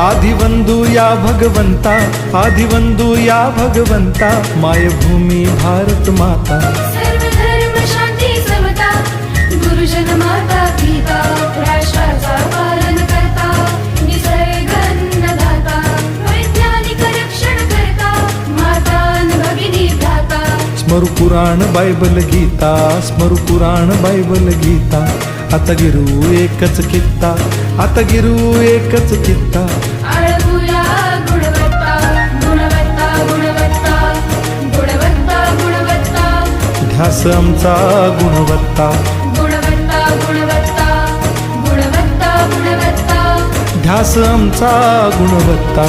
आदिवंदू या भगवंता आदिवंदू या भगवंता मायभूमी भारत माता। सर्वधर्म शांती समता गुरुजन माता पिता राष्ट्राचा पालन करता निसर्ग अन्नदाता वैज्ञानिक रक्षण करता माता न भगिनी भ्राता। स्मरु पुराण बायबल गीता स्मरु पुराण बायबल गीता। आता गिरू एकच कित्ता आता गिरू एकच कित्ता। आमचा गुणवत्ता. गुणवत्ता गुणवत्ता गुणवत्ता गुणवत्ता. ध्यास आमचा गुणवत्ता.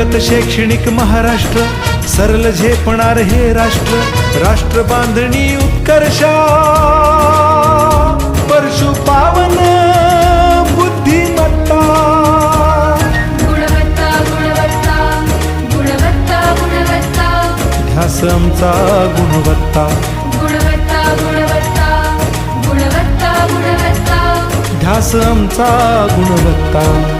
प्रगत शैक्षणिक महाराष्ट्र सरल झेपणार हे राष्ट्र राष्ट्र बांधणी उत्कर्षा. परशु पावन बुद्धिमत्ता. गुणवत्ता गुणवत्ता गुणवत्ता गुणवत्ता. ध्यास आमचा गुणवत्ता. गुणवत्ता गुणवत्ता गुणवत्ता गुणवत्ता. ध्यास आमचा गुणवत्ता.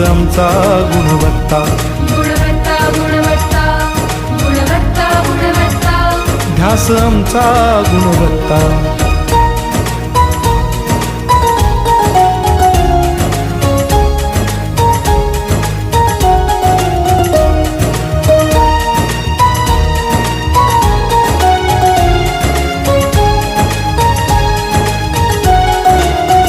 आमचा गुणवत्ता. गुणवत्ता गुणवत्ता गुणवत्ता गुणवत्ता. ध्यास आमचा गुणवत्ता.